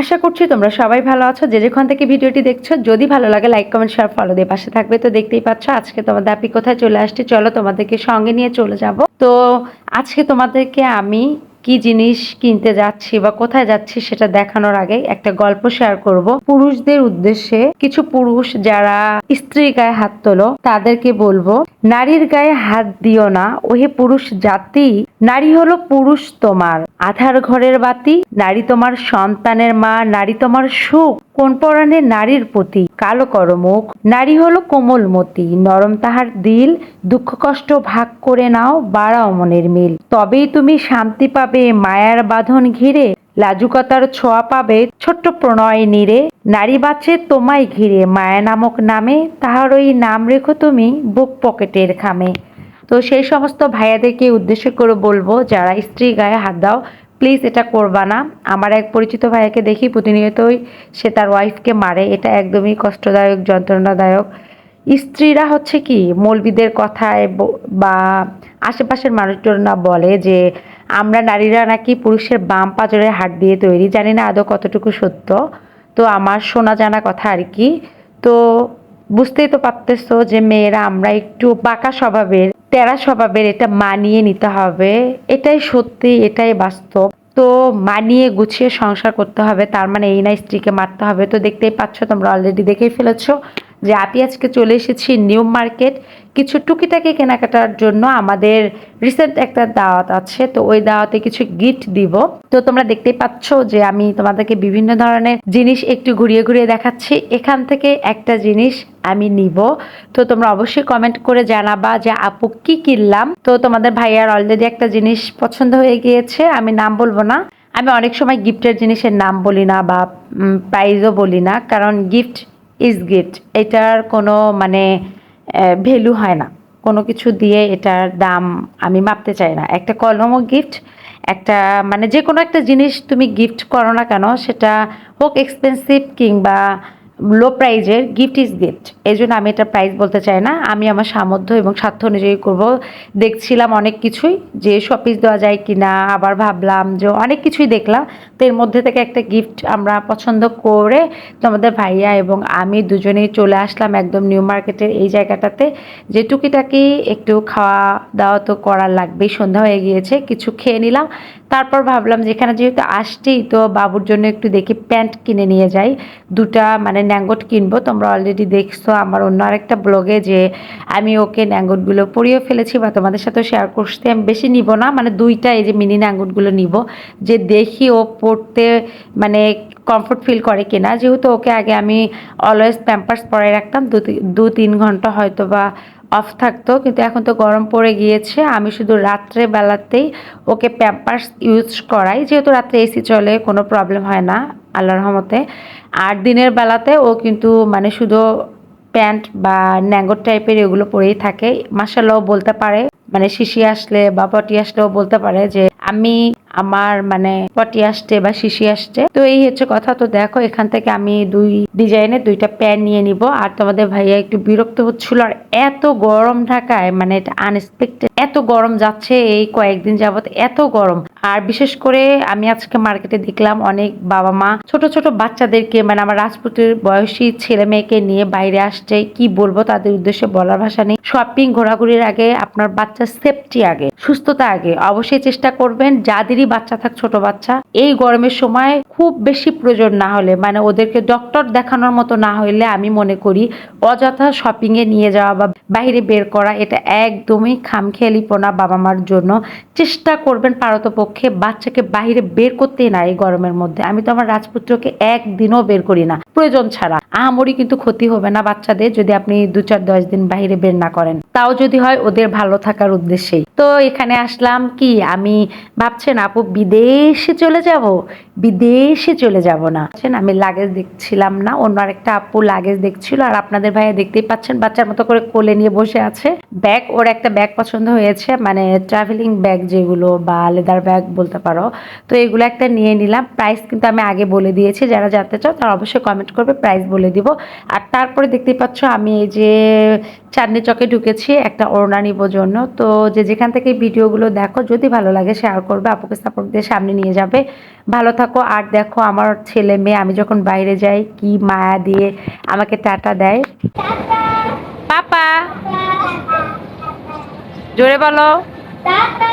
আশা করছি তোমরা সবাই ভালো আছো। যে যেখান থেকে ভিডিওটি দেখছ, যদি ভালো লাগে লাইক কমেন্ট শেয়ার ফলো দিয়ে পাশে থাকবে। তো দেখতেই পাচ্ছ, আজকে তোমাদের আপনি কোথায় চলে আসছে? চলো তোমাদেরকে সঙ্গে নিয়ে চলে যাব। তো আজকে তোমাদেরকে আমি কি জিনিস কিনতে যাচ্ছি বা কোথায় যাচ্ছি সেটা দেখানোর আগে একটা গল্প শেয়ার করব। পুরুষদের উদ্দেশ্যে কিছু পুরুষ যারা স্ত্রীর গায়ে হাত তোলো, তাদেরকে বলব, নারীর গায়ে হাত দিও না। ওহে পুরুষ জাতি, নারী হলো পুরুষ তোমার। আধার ঘরের বাতি, নারী তোমার সন্তানের মা, নারী তোমার সুখ। কোন পরাণে নারীর প্রতি কালো করো মুখ নারী হলো কোমলমতি নরম তাহার দিল, দুঃখ কষ্ট ভাগ করে নাও, বাড়াও মনের মিল। তবেই তুমি শান্তি পাবে, মায়ার বাঁধন ঘিরে, লাজুকতার ছোঁয়া পাবে, ছোট্ট প্রণয় নিরে। নারী বাঁচে তোমায় ঘিরে, মায়া নামক নামে তাহার ওই নাম রেখো তুমি বুক পকেটের খামে তো সেই সমস্ত ভাইয়াদেরকে উদ্দেশ্য করে বলব, যারা স্ত্রী গায়ে হাত দাও প্লিজ এটা করবা না। আমার এক পরিচিত ভাইয়াকে দেখি, প্রতিনিয়তই সে তার ওয়াইফকে মারে। এটা একদমই কষ্টদায়ক, যন্ত্রণাদায়ক। স্ত্রীরা হচ্ছে কি, মৌলবিদের কথায় বা আশেপাশের মানুষজনরা বলে যে, আমরা নারীরা নাকি পুরুষের বাম পাজরের হাট দিয়ে তৈরি। জানি না আদৌ কতটুকু সত্য। তো আমার শোনা জানা কথা আর কি। তো বুঝতেই তো পারতেছো যে মেয়েরা আমরা একটু বাঁকা স্বভাবের, তেরা স্বভাবের এটা মানিয়ে নিতে হবে। এটাই সত্যি, এটাই বাস্তব। তো মানিয়ে গুছিয়ে সংসার করতে হবে, তার মানে এই না স্ত্রীকে মারতে হবে। তো দেখতেই পাচ্ছ, তোমরা অলরেডি দেখেই ফেলেছো যে আপি আজকে চলে এসেছি নিউ মার্কেট। কিছু টুকিটাকি কেনাকাটার জন্য আমাদের রিসেন্ট একটা দাওয়াত আছে, তো ওই দাওয়াতে কিছু গিফট দিব। তো তোমরা দেখতেই পাচ্ছ যে আমি তোমাদেরকে বিভিন্ন ধরনের জিনিস একটু ঘুরিয়ে ঘুরিয়ে দেখাচ্ছি। এখান থেকে একটা জিনিস আমি নিব। তো তোমরা অবশ্যই কমেন্ট করে জানাবা যে আপু কি কিনলাম। তো তোমাদের ভাইয়ার অলরেডি একটা জিনিস পছন্দ হয়ে গিয়েছে, আমি নাম বলব না। আমি অনেক সময় গিফটের জিনিসের নাম বলি না বা প্রাইজও বলি না, কারণ গিফট ইজ গিফট এটার কোনো মানে ভ্যালু হয় না। কোনো কিছু দিয়ে এটার দাম আমি মাপতে চাই না। একটা কলমও গিফট একটা মানে যে কোনো একটা জিনিস তুমি গিফট করো না কেন, সেটা হোক এক্সপেন্সিভ কিংবা লো প্রাইজের গিফট ইজ গিফট এই জন্য আমি এটা প্রাইস বলতে চাই না। আমি আমার সামর্থ্য এবং স্বার্থ অনুযায়ী করব। দেখছিলাম অনেক কিছুই যে শপিস দেওয়া যায় কিনা, আবার ভাবলাম যে অনেক কিছুই দেখলাম। তো এর মধ্যে থেকে একটা গিফট আমরা পছন্দ করে তোমাদের ভাইয়া এবং আমি দুজনেই চলে আসলাম একদম নিউ মার্কেটের এই জায়গাটাতে। যে টুকিটাকি একটু খাওয়া দাওয়া তো করার লাগবেই, সন্ধ্যা হয়ে গিয়েছে, কিছু খেয়ে নিলাম। তারপর ভাবলাম যেখানে যেহেতু আসছি, তো বাবুর জন্য একটু দেখি প্যান্ট কিনে নিয়ে যাই। দুটা মানে ন্যাঙ্গট কিনবো। তোমরা অলরেডি দেখছ আমার অন্য আরেকটা ব্লগে যে আমি ওকে ন্যাঙ্গটগুলো পরিয়ে ফেলেছি বা তোমাদের সাথেও শেয়ার করতে আমি বেশি নিব না মানে দুইটা এই যে মিনি ন্যাঙ্গটগুলো নিব, যে দেখি ও পড়তে মানে কমফোর্ট ফিল করে কিনা। যেহেতু ওকে আগে আমি অলওয়েজ প্যাম্পার্স পরে রাখতাম, দু তিন ঘণ্টা হয়তো বা অফ থাকতো, কিন্তু এখন তো গরম পড়ে গিয়েছে। আমি শুধু রাত্রে বেলাতেই ওকে প্যাম্পার্স ইউজ করাই। যেহেতু রাত্রে এসি চলে, কোনো প্রবলেম হয় না। আল্লাহর রহমতে। আর দিনের বেলাতে ও কিন্তু মানে শুধু প্যান্ট বা ন্যাঙ্গর টাইপের এগুলো পরেই থাকে। মাসাল্লাহ বলতে পারে মানে শিশি আসলে বা পটি আসলেও বলতে পারে যে, আমি আমার মানে পটি আসছে বা শিশি আসছে। তো এই হচ্ছে কথা। তো দেখো, এখান থেকে আমি দুই ডিজাইনের দুইটা প্যান্ট নিয়ে নিব। আর তোমাদের ভাইয়া একটু বিরক্ত হচ্ছিল। আর এত গরম ঢাকায় মানে এটা আনএক্সপেক্টেড এত গরম যাচ্ছে এই কয়েকদিন যাবত এত গরম। আর বিশেষ করে আমি আজকে মার্কেটে দেখলাম অনেক বাবা মা, ছোট ছোট বাচ্চাদেরকে মানে আমার রাজপুতের বয়সী ছেলে মেয়েকে নিয়ে বাইরে আসছে। কি বলব, তাদের উদ্দেশ্যে বলার ভাষা নেই। শপিং ঘোরাঘুরির আগে, আপনার বাচ্চার সেফটি আগে, সুস্থতা আগে। অবশ্যই চেষ্টা করবেন, যাদেরই বাচ্চা থাক, ছোট বাচ্চা, এই গরমের সময় খুব বেশি প্রয়োজন না হলে মানে ওদেরকে ডক্টর দেখানোর মতো না হইলে আমি মনে করি, অযথা শপিং এ নিয়ে যাওয়া বা বাইরে বের করা, এটা একদমই খামখেয়ালিপনা বাবা মার জন্য। চেষ্টা করবেন পারতপক্ষে বাচ্চাকে বাহিরে বের করতেই না এই গরমের মধ্যে। আমি তো আমার রাজপুত্রকে একদিনও বের করি না। প্রয়োজন ছাড়া। আমারই কিন্তু ক্ষতি হবে না বাচ্চাদের যদি আপনি দু চার দশ দিন বাহিরে বের না করেন। তাও যদি হয় ওদের ভালো থাকার উদ্দেশ্যেই। তো এখানে আসলাম কি? আমি ভাবছেন আপু বিদেশে চলে যাব? বিদেশে চলে যাব না। আমি লাগেজ দেখছিলাম না, অন্য আরেকটা আপু লাগেজ দেখছিল, আর আপনাদের ভাইয়া দেখতেই পাচ্ছেন, বাচ্চার মতো করে কোলে নিয়ে বসে আছে। ব্যাগ ওর একটা ব্যাগ পছন্দ হয়েছে মানে ট্রাভেলিং ব্যাগ যেগুলো বা লেদার ব্যাগ বলতে পারো। তো এগুলো একটা নিয়ে নিলাম। প্রাইস কিন্তু আমি আগে বলে দিয়েছি, যারা জানতে চাও তারা অবশ্যই কমেন্ট করবে প্রাইস বলে দিব। আর তারপরে দেখতেই পাচ্ছ আমি এই যে চাঁদনি চকে ঢুকেছি, একটা ওড়না নিব জন্য। তো যে যেখান থেকে ভিডিওগুলো দেখো, যদি ভালো লাগে শেয়ার করবে, আপুকে সাপোর্ট দিয়ে সামনে নিয়ে যাবে। ভালো থাকো। থাকো আর দেখো আমার ছেলে মেয়ে আমি যখন বাইরে যাই কি মায়া দিয়ে আমাকে টাটা দেয়। পাপা। জোরে বলো। টাটা।